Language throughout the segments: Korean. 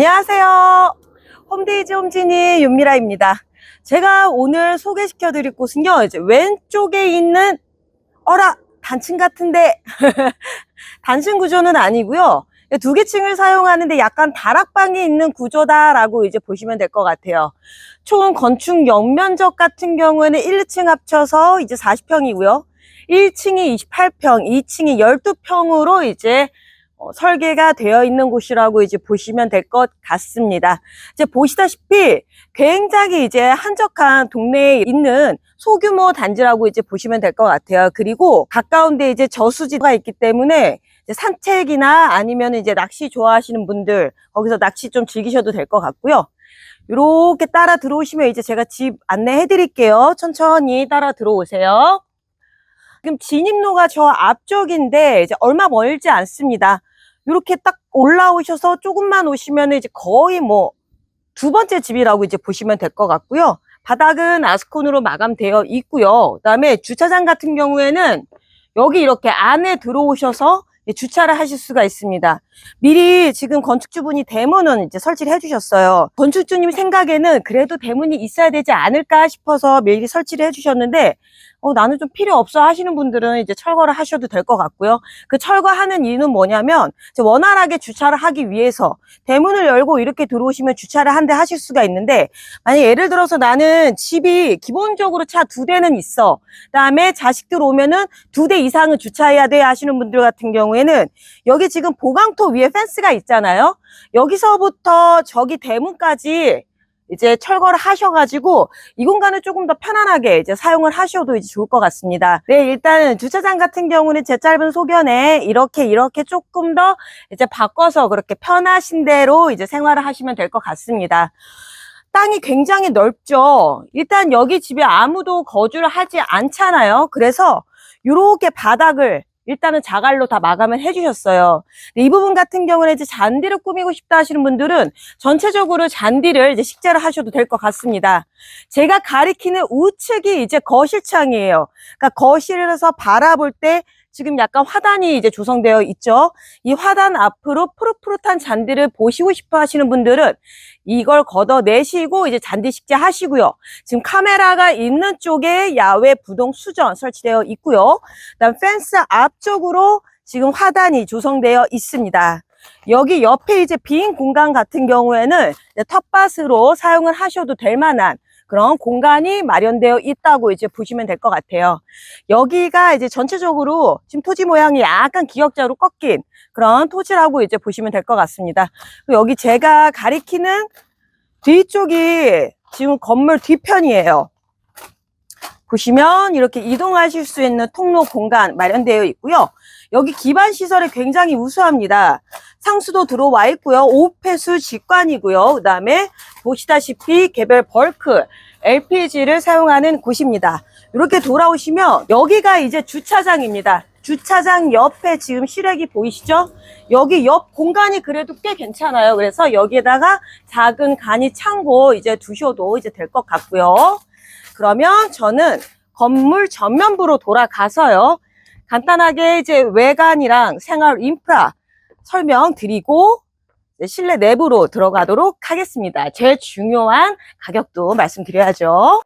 안녕하세요. 홈데이지 홈진이 윤미라입니다. 제가 오늘 소개시켜 드릴 곳은요, 이제 왼쪽에 있는, 어라, 단층 같은데, 단층 구조는 아니고요. 두 개 층을 사용하는데 약간 다락방이 있는 구조다라고 이제 보시면 될 것 같아요. 총 건축 연면적 같은 경우에는 1, 2층 합쳐서 이제 40평이고요. 1층이 28평, 2층이 12평으로 이제 어, 설계가 되어 있는 곳이라고 이제 보시면 될 것 같습니다. 이제 보시다시피 굉장히 이제 한적한 동네에 있는 소규모 단지라고 이제 보시면 될 것 같아요. 그리고 가까운데 이제 저수지가 있기 때문에 산책이나 아니면 이제 낚시 좋아하시는 분들 거기서 낚시 좀 즐기셔도 될 것 같고요. 이렇게 따라 들어오시면 이제 제가 집 안내해 드릴게요. 천천히 따라 들어오세요. 지금 진입로가 저 앞쪽인데 이제 얼마 멀지 않습니다. 이렇게 딱 올라오셔서 조금만 오시면 이제 거의 뭐 두 번째 집이라고 이제 보시면 될 것 같고요. 바닥은 아스콘으로 마감되어 있고요. 그다음에 주차장 같은 경우에는 여기 이렇게 안에 들어오셔서 주차를 하실 수가 있습니다. 미리 지금 건축주분이 대문은 이제 설치를 해주셨어요. 건축주님 생각에는 그래도 대문이 있어야 되지 않을까 싶어서 미리 설치를 해주셨는데 어, 나는 좀 필요 없어 하시는 분들은 이제 철거를 하셔도 될 것 같고요. 그 철거하는 이유는 뭐냐면 원활하게 주차를 하기 위해서 대문을 열고 이렇게 들어오시면 주차를 한 대 하실 수가 있는데 만약 예를 들어서 나는 집이 기본적으로 차 두 대는 있어. 그다음에 자식들 오면은 두 대 이상은 주차해야 돼 하시는 분들 같은 경우에는 여기 지금 보강토 위에 펜스가 있잖아요. 여기서부터 저기 대문까지 이제 철거를 하셔가지고 이 공간을 조금 더 편안하게 이제 사용을 하셔도 이제 좋을 것 같습니다. 네, 일단은 주차장 같은 경우는 제 짧은 소견에 이렇게 이렇게 조금 더 이제 바꿔서 그렇게 편하신 대로 이제 생활을 하시면 될 것 같습니다. 땅이 굉장히 넓죠. 일단 여기 집에 아무도 거주를 하지 않잖아요. 그래서 이렇게 바닥을 일단은 자갈로 다 마감을 해주셨어요. 이 부분 같은 경우는 이제 잔디를 꾸미고 싶다 하시는 분들은 전체적으로 잔디를 이제 식재를 하셔도 될 것 같습니다. 제가 가리키는 우측이 이제 거실창이에요. 그러니까 거실에서 바라볼 때 지금 약간 화단이 이제 조성되어 있죠. 이 화단 앞으로 푸릇푸릇한 잔디를 보시고 싶어 하시는 분들은 이걸 걷어내시고 이제 잔디 식재 하시고요. 지금 카메라가 있는 쪽에 야외 부동 수전 설치되어 있고요. 그다음 펜스 앞쪽으로 지금 화단이 조성되어 있습니다. 여기 옆에 이제 빈 공간 같은 경우에는 텃밭으로 사용을 하셔도 될 만한 그런 공간이 마련되어 있다고 이제 보시면 될 것 같아요. 여기가 이제 전체적으로 지금 토지 모양이 약간 기역자로 꺾인 그런 토지라고 이제 보시면 될 것 같습니다. 여기 제가 가리키는 뒤쪽이 지금 건물 뒤편이에요. 보시면 이렇게 이동하실 수 있는 통로 공간 마련되어 있고요. 여기 기반 시설이 굉장히 우수합니다. 상수도 들어와 있고요. 오폐수 직관이고요. 그 다음에 보시다시피 개별 벌크 LPG를 사용하는 곳입니다. 이렇게 돌아오시면 여기가 이제 주차장입니다. 주차장 옆에 지금 시래기 보이시죠? 여기 옆 공간이 그래도 꽤 괜찮아요. 그래서 여기에다가 작은 간이 창고 이제 두셔도 이제 될 것 같고요. 그러면 저는 건물 전면부로 돌아가서요. 간단하게 이제 외관이랑 생활 인프라 설명드리고 실내 내부로 들어가도록 하겠습니다. 제일 중요한 가격도 말씀드려야죠.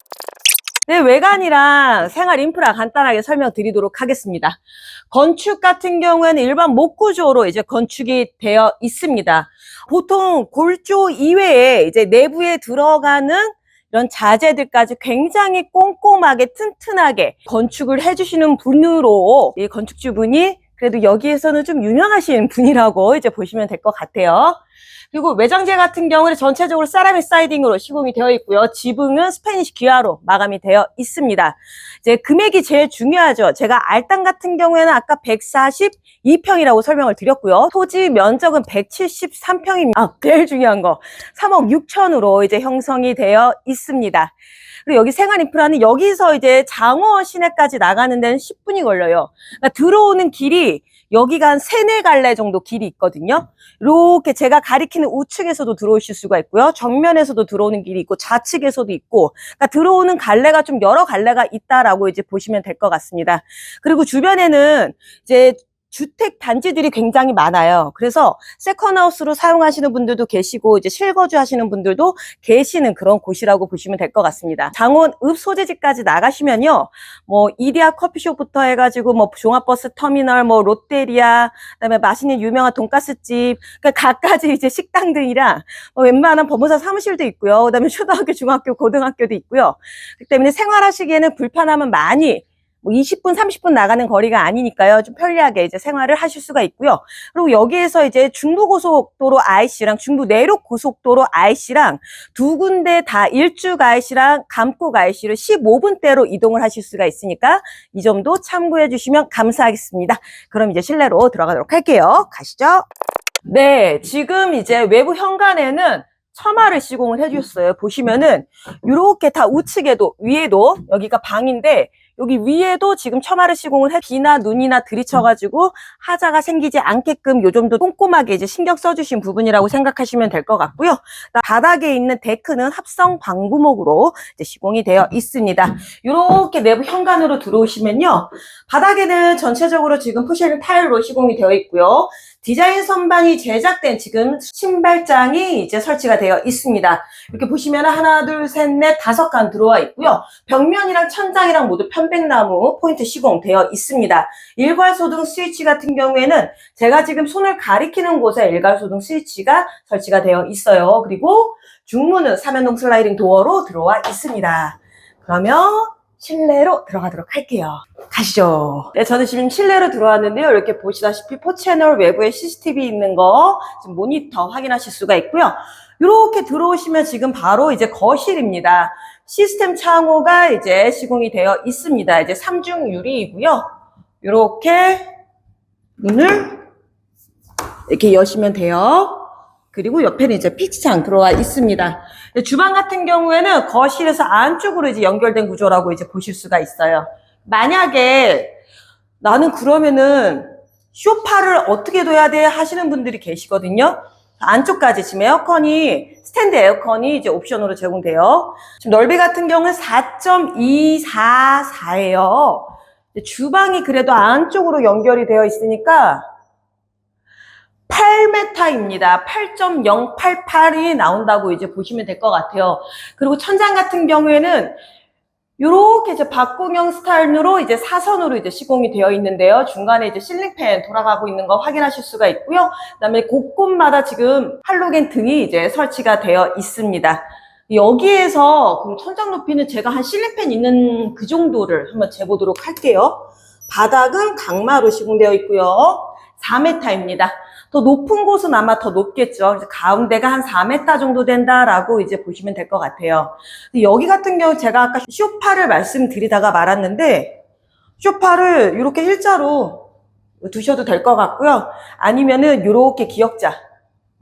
네, 외관이랑 생활 인프라 간단하게 설명드리도록 하겠습니다. 건축 같은 경우에는 일반 목구조로 이제 건축이 되어 있습니다. 보통 골조 이외에 이제 내부에 들어가는 이런 자재들까지 굉장히 꼼꼼하게 튼튼하게 건축을 해주시는 분으로 이 건축주분이 그래도 여기에서는 좀 유명하신 분이라고 이제 보시면 될 것 같아요. 그리고 외장재 같은 경우는 전체적으로 세라믹 사이딩으로 시공이 되어 있고요. 지붕은 스페니쉬 기아로 마감이 되어 있습니다. 이제 금액이 제일 중요하죠. 제가 알땅 같은 경우에는 아까 142평이라고 설명을 드렸고요. 토지 면적은 173평입니다. 아, 제일 중요한 거. 3억 6천으로 이제 형성이 되어 있습니다. 그리고 여기 생활 인프라는 여기서 이제 장어 시내까지 나가는 데는 10분이 걸려요. 그러니까 들어오는 길이 여기가 한 세네 갈래 정도 길이 있거든요. 이렇게 제가 가리키는 우측에서도 들어오실 수가 있고요. 정면에서도 들어오는 길이 있고 좌측에서도 있고 그러니까 들어오는 갈래가 좀 여러 갈래가 있다라고 이제 보시면 될 것 같습니다. 그리고 주변에는 이제 주택 단지들이 굉장히 많아요. 그래서 세컨하우스로 사용하시는 분들도 계시고 이제 실거주 하시는 분들도 계시는 그런 곳이라고 보시면 될 것 같습니다. 장원 읍 소재지까지 나가시면요. 뭐 이디야 커피숍부터 해 가지고 뭐 종합버스 터미널, 뭐 롯데리아, 그다음에 맛있는 유명한 돈가스집, 그러니까 각가지 이제 식당들이랑 뭐 웬만한 법무사 사무실도 있고요. 그다음에 초등학교, 중학교, 고등학교도 있고요. 그렇기 때문에 생활하시기에는 불편함은 많이 뭐 20분, 30분 나가는 거리가 아니니까요. 좀 편리하게 이제 생활을 하실 수가 있고요. 그리고 여기에서 이제 중부고속도로 IC랑 중부 내륙 고속도로 IC랑 두 군데 다 일주 IC랑 감고 IC를 15분대로 이동을 하실 수가 있으니까 이 점도 참고해 주시면 감사하겠습니다. 그럼 이제 실내로 들어가도록 할게요. 가시죠. 네, 지금 이제 외부 현관에는 처마를 시공을 해주셨어요. 보시면은 이렇게 다 우측에도 위에도 여기가 방인데 여기 위에도 지금 처마를 시공을 해 비나 눈이나 들이쳐가지고 하자가 생기지 않게끔 요 정도 꼼꼼하게 이제 신경 써주신 부분이라고 생각하시면 될 것 같고요. 바닥에 있는 데크는 합성 방부목으로 이제 시공이 되어 있습니다. 이렇게 내부 현관으로 들어오시면요. 바닥에는 전체적으로 지금 푸시는 타일로 시공이 되어 있고요. 디자인 선반이 제작된 지금 신발장이 이제 설치가 되어 있습니다. 이렇게 보시면 하나, 둘, 셋, 넷, 다섯 칸 들어와 있고요. 벽면이랑 천장이랑 모두 편백나무 포인트 시공되어 있습니다. 일괄소등 스위치 같은 경우에는 제가 지금 손을 가리키는 곳에 일괄소등 스위치가 설치가 되어 있어요. 그리고 중문은 삼연동 슬라이딩 도어로 들어와 있습니다. 그러면 실내로 들어가도록 할게요. 가시죠. 네, 저는 지금 실내로 들어왔는데요. 이렇게 보시다시피 4채널 외부에 CCTV 있는 거 지금 모니터 확인하실 수가 있고요. 이렇게 들어오시면 지금 바로 이제 거실입니다. 시스템 창호가 이제 시공이 되어 있습니다. 이제 삼중 유리이고요. 이렇게 문을 이렇게 여시면 돼요. 그리고 옆에는 이제 피치창 들어와 있습니다. 주방 같은 경우에는 거실에서 안쪽으로 이제 연결된 구조라고 이제 보실 수가 있어요. 만약에 나는 그러면은 쇼파를 어떻게 둬야 돼 하시는 분들이 계시거든요. 안쪽까지 지금 에어컨이 스탠드 에어컨이 이제 옵션으로 제공돼요. 지금 넓이 같은 경우는 4.244예요. 주방이 그래도 안쪽으로 연결이 되어 있으니까 8m입니다. 8.088이 나온다고 이제 보시면 될 것 같아요. 그리고 천장 같은 경우에는 이렇게 이제 박공형 스타일로 이제 사선으로 이제 시공이 되어 있는데요. 중간에 이제 실링팬 돌아가고 있는 거 확인하실 수가 있고요. 그다음에 곳곳마다 지금 할로겐 등이 이제 설치가 되어 있습니다. 여기에서 그럼 천장 높이는 제가 한 실링팬 있는 그 정도를 한번 재보도록 할게요. 바닥은 강마로 시공되어 있고요. 4m입니다. 더 높은 곳은 아마 더 높겠죠. 가운데가 한 4m 정도 된다라고 이제 보시면 될 것 같아요. 여기 같은 경우 제가 아까 쇼파를 말씀드리다가 말았는데 쇼파를 이렇게 일자로 두셔도 될 것 같고요. 아니면은 이렇게 기역자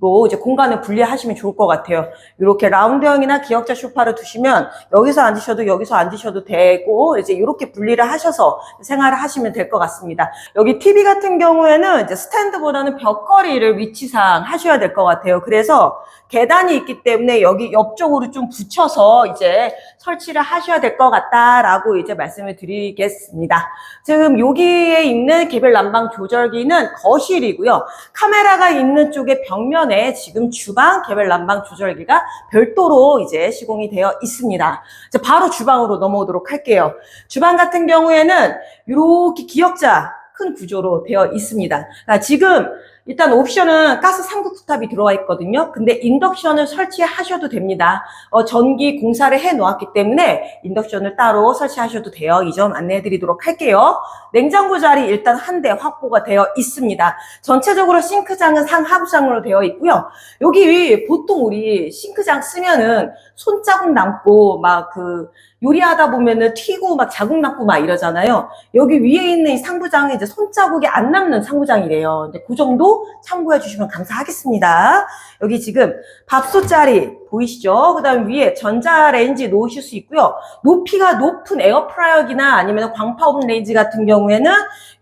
로 이제 공간을 분리하시면 좋을 것 같아요. 이렇게 라운드형이나 기역자 소파를 두시면 여기서 앉으셔도 여기서 앉으셔도 되고 이제 이렇게 분리를 하셔서 생활을 하시면 될 것 같습니다. 여기 TV 같은 경우에는 이제 스탠드보다는 벽걸이를 위치상 하셔야 될 것 같아요. 그래서 계단이 있기 때문에 여기 옆쪽으로 좀 붙여서 이제 설치를 하셔야 될 것 같다라고 이제 말씀을 드리겠습니다. 지금 여기에 있는 개별 난방 조절기는 거실이고요. 카메라가 있는 쪽에 벽면에 지금 주방 개별 난방 조절기가 별도로 이제 시공이 되어 있습니다. 이제 바로 주방으로 넘어오도록 할게요. 주방 같은 경우에는 이렇게 기역자 큰 구조로 되어 있습니다. 아, 지금 일단 옵션은 가스 3구 쿡탑이 들어와 있거든요. 근데 인덕션을 설치하셔도 됩니다. 어, 전기 공사를 해 놓았기 때문에 인덕션을 따로 설치하셔도 돼요. 이 점 안내해 드리도록 할게요. 냉장고 자리 일단 한 대 확보가 되어 있습니다. 전체적으로 싱크장은 상하부장으로 되어 있고요. 여기 보통 우리 싱크장 쓰면은 손자국 남고 막 그 요리하다 보면은 튀고 막 자국 남고 막 이러잖아요. 여기 위에 있는 이 상부장은 이제 손자국이 안 남는 상부장이래요. 그 정도 참고해 주시면 감사하겠습니다. 여기 지금 밥솥 자리 보이시죠? 그 다음 위에 전자레인지 놓으실 수 있고요. 높이가 높은 에어프라이어기나 아니면 광파오븐 레인지 같은 경우에는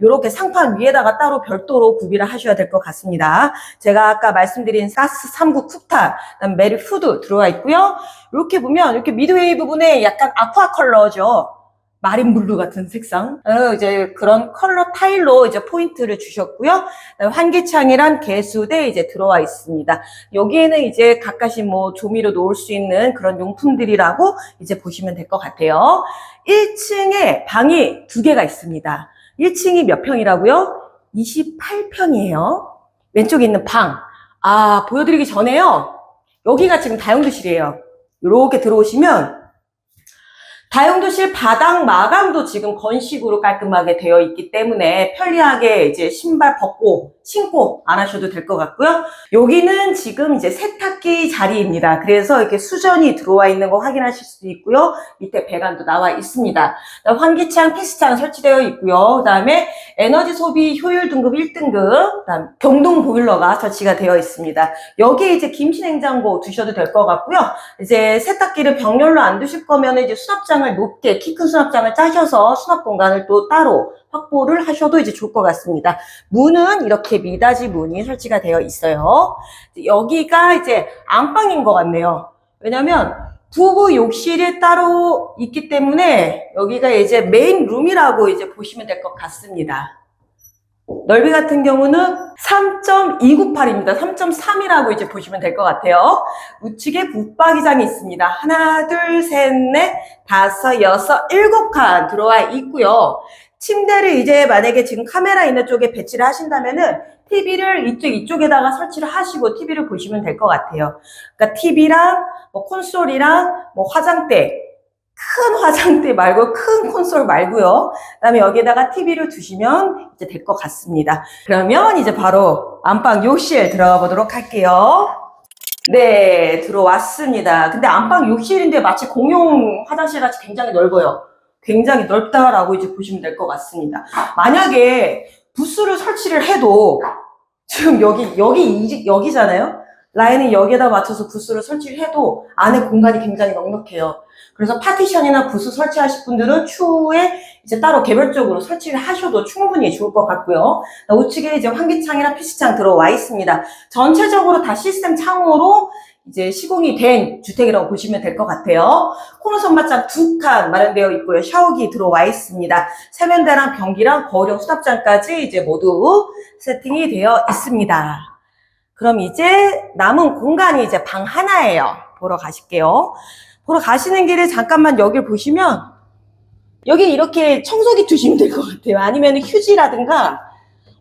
이렇게 상판 위에다가 따로 별도로 구비를 하셔야 될 것 같습니다. 제가 아까 말씀드린 사스 3구 쿡탑, 메리 푸드 들어와 있고요. 이렇게 보면 이렇게 미드웨이 부분에 약간 아쿠아 컬러죠. 마린 블루 같은 색상. 어, 이제 그런 컬러 타일로 이제 포인트를 주셨고요. 그다음에 환기창이란 개수대 이제 들어와 있습니다. 여기에는 이제 가까이 뭐 조미료 놓을 수 있는 그런 용품들이라고 이제 보시면 될 것 같아요. 1층에 방이 두 개가 있습니다. 1층이 몇 평이라고요? 28평이에요. 왼쪽에 있는 방. 아, 보여드리기 전에요. 여기가 지금 다용도실이에요. 이렇게 들어오시면 다용도실 바닥 마감도 지금 건식으로 깔끔하게 되어 있기 때문에 편리하게 이제 신발 벗고 신고 안 하셔도 될 것 같고요. 여기는 지금 이제 세탁기 자리입니다. 그래서 이렇게 수전이 들어와 있는 거 확인하실 수도 있고요. 밑에 배관도 나와 있습니다. 환기창, 피스창 설치되어 있고요. 그 다음에 에너지 소비 효율 등급 1등급, 그다음 경동 보일러가 설치가 되어 있습니다. 여기에 이제 김치 냉장고 두셔도 될 것 같고요. 이제 세탁기를 병렬로 안 두실 거면 이제 수납장을 높게 키 큰 수납장을 짜셔서 수납 공간을 또 따로 확보를 하셔도 이제 좋을 것 같습니다. 문은 이렇게 미닫이 문이 설치가 되어 있어요. 여기가 이제 안방인 것 같네요. 왜냐면 부부 욕실이 따로 있기 때문에 여기가 이제 메인 룸이라고 이제 보시면 될 것 같습니다. 넓이 같은 경우는 3.298입니다. 3.3이라고 이제 보시면 될 것 같아요. 우측에 붙박이장이 있습니다. 하나, 둘, 셋, 넷, 다섯, 여섯, 일곱 칸 들어와 있고요. 침대를 이제 만약에 지금 카메라 있는 쪽에 배치를 하신다면은 TV를 이쪽 이쪽에다가 설치를 하시고 TV를 보시면 될 것 같아요. 그러니까 TV랑 뭐 콘솔이랑 뭐 화장대 큰 화장대 말고 큰 콘솔 말고요. 그다음에 여기에다가 TV를 두시면 이제 될 것 같습니다. 그러면 이제 바로 안방 욕실 들어가 보도록 할게요. 네, 들어왔습니다. 근데 안방 욕실인데 마치 공용 화장실 같이 굉장히 넓어요. 굉장히 넓다라고 이제 보시면 될 것 같습니다. 만약에 부스를 설치를 해도 지금 여기 여기 이- 여기잖아요. 라인을 여기에다 맞춰서 부스를 설치를 해도 안에 공간이 굉장히 넉넉해요. 그래서 파티션이나 부스 설치하실 분들은 추후에 이제 따로 개별적으로 설치를 하셔도 충분히 좋을 것 같고요. 우측에 이제 환기창이나 PC창 들어와 있습니다. 전체적으로 다 시스템 창호로 이제 시공이 된 주택이라고 보시면 될 것 같아요. 코너 선반장 두 칸 마련되어 있고요. 샤워기 들어와 있습니다. 세면대랑 변기랑 거울형 수납장까지 이제 모두 세팅이 되어 있습니다. 그럼 이제 남은 공간이 이제 방 하나예요. 보러 가실게요. 보러 가시는 길에 잠깐만 여길 보시면 여기 이렇게 청소기 두시면 될 것 같아요. 아니면 휴지라든가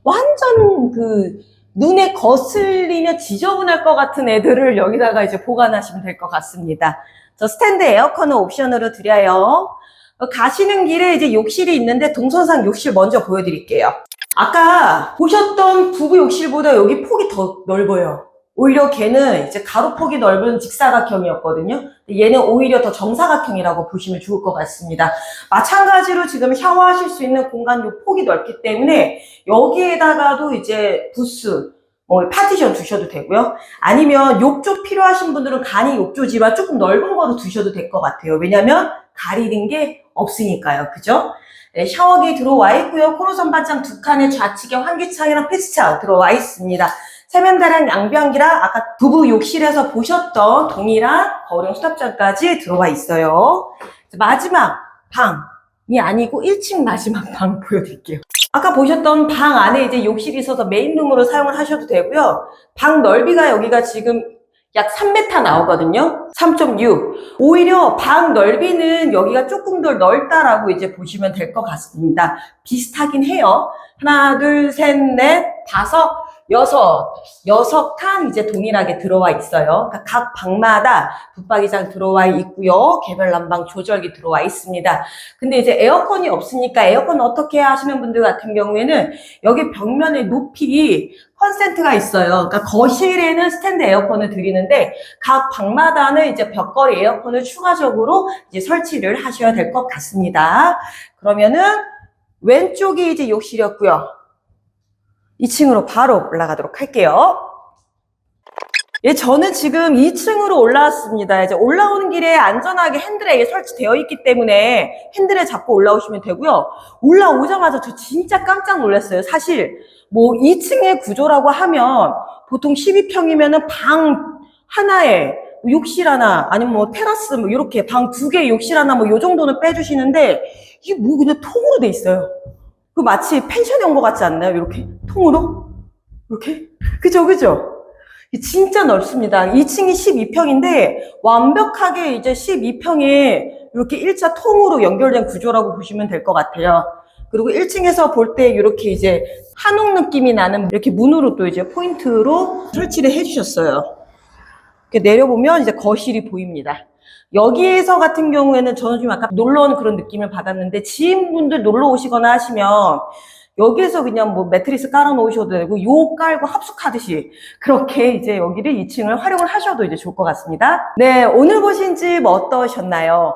완전 그 눈에 거슬리며 지저분할 것 같은 애들을 여기다가 이제 보관하시면 될 것 같습니다. 저 스탠드 에어컨은 옵션으로 드려요. 어, 가시는 길에 이제 욕실이 있는데 동선상 욕실 먼저 보여드릴게요. 아까 보셨던 부부 욕실보다 여기 폭이 더 넓어요. 오히려 걔는 이제 가로폭이 넓은 직사각형이었거든요. 얘는 오히려 더 정사각형이라고 보시면 좋을 것 같습니다. 마찬가지로 지금 샤워하실 수 있는 공간 요 폭이 넓기 때문에 여기에다가도 이제 부스, 뭐 파티션 두셔도 되고요. 아니면 욕조 필요하신 분들은 간이 욕조지만 조금 넓은 거로 두셔도 될 것 같아요. 왜냐면 가리는 게 없으니까요. 그죠? 네, 샤워기 들어와 있고요. 코너 선반장 두 칸에 좌측에 환기창이랑 패스창 들어와 있습니다. 세면대랑 양변기랑 아까 부부 욕실에서 보셨던 동일한 거울형 수납장까지 들어와 있어요. 마지막 방이 아니고 1층 마지막 방 보여드릴게요. 아까 보셨던 방 안에 이제 욕실이 있어서 메인룸으로 사용을 하셔도 되고요. 방 넓이가 여기가 지금 약 3m 나오거든요. 3.6. 오히려 방 넓이는 여기가 조금 더 넓다라고 이제 보시면 될 것 같습니다. 비슷하긴 해요. 하나, 둘, 셋, 넷, 다섯, 여섯. 여섯 칸 이제 동일하게 들어와 있어요. 그러니까 각 방마다 붙박이장 들어와 있고요. 개별 난방 조절기 들어와 있습니다. 근데 이제 에어컨이 없으니까 에어컨 어떻게 하시는 분들 같은 경우에는 여기 벽면의 높이 컨센트가 있어요. 그러니까 거실에는 스탠드 에어컨을 드리는데 각 방마다는 이제 벽걸이 에어컨을 추가적으로 이제 설치를 하셔야 될 것 같습니다. 그러면은 왼쪽이 이제 욕실이었고요. 2층으로 바로 올라가도록 할게요. 예, 저는 지금 2층으로 올라왔습니다. 이제 올라오는 길에 안전하게 핸들에 설치되어 있기 때문에 핸들에 잡고 올라오시면 되고요. 올라오자마자 저 진짜 깜짝 놀랐어요. 사실 뭐 2층의 구조라고 하면 보통 12평이면은 방 하나에 욕실 하나, 아니면 뭐 테라스, 뭐 이렇게 방 두 개 욕실 하나, 뭐 요 정도는 빼주시는데, 이게 뭐 그냥 통으로 돼 있어요. 그 마치 펜션에 온 것 같지 않나요? 이렇게 통으로? 이렇게? 그죠, 그죠? 이 진짜 넓습니다. 2층이 12평인데 완벽하게 이제 12평에 이렇게 일자 통으로 연결된 구조라고 보시면 될 것 같아요. 그리고 1층에서 볼 때 이렇게 이제 한옥 느낌이 나는 이렇게 문으로 또 이제 포인트로 설치를 해주셨어요. 이렇게 내려보면 이제 거실이 보입니다. 여기에서 같은 경우에는 저는 좀 약간 놀러 온 그런 느낌을 받았는데 지인분들 놀러 오시거나 하시면 여기에서 그냥 뭐 매트리스 깔아 놓으셔도 되고 요 깔고 합숙하듯이 그렇게 이제 여기를 2층을 활용을 하셔도 이제 좋을 것 같습니다. 네, 오늘 보신 집 어떠셨나요?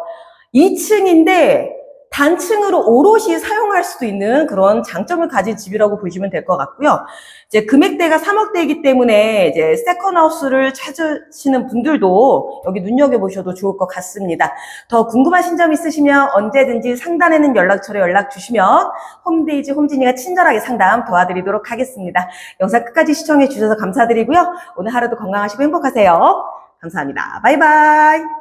2층인데 단층으로 오롯이 사용할 수도 있는 그런 장점을 가진 집이라고 보시면 될 것 같고요. 이제 금액대가 3억대이기 때문에 이제 세컨하우스를 찾으시는 분들도 여기 눈여겨보셔도 좋을 것 같습니다. 더 궁금하신 점 있으시면 언제든지 상단에 는 연락처로 연락 주시면 홈데이지 홈진이가 친절하게 상담 도와드리도록 하겠습니다. 영상 끝까지 시청해 주셔서 감사드리고요. 오늘 하루도 건강하시고 행복하세요. 감사합니다. 바이바이.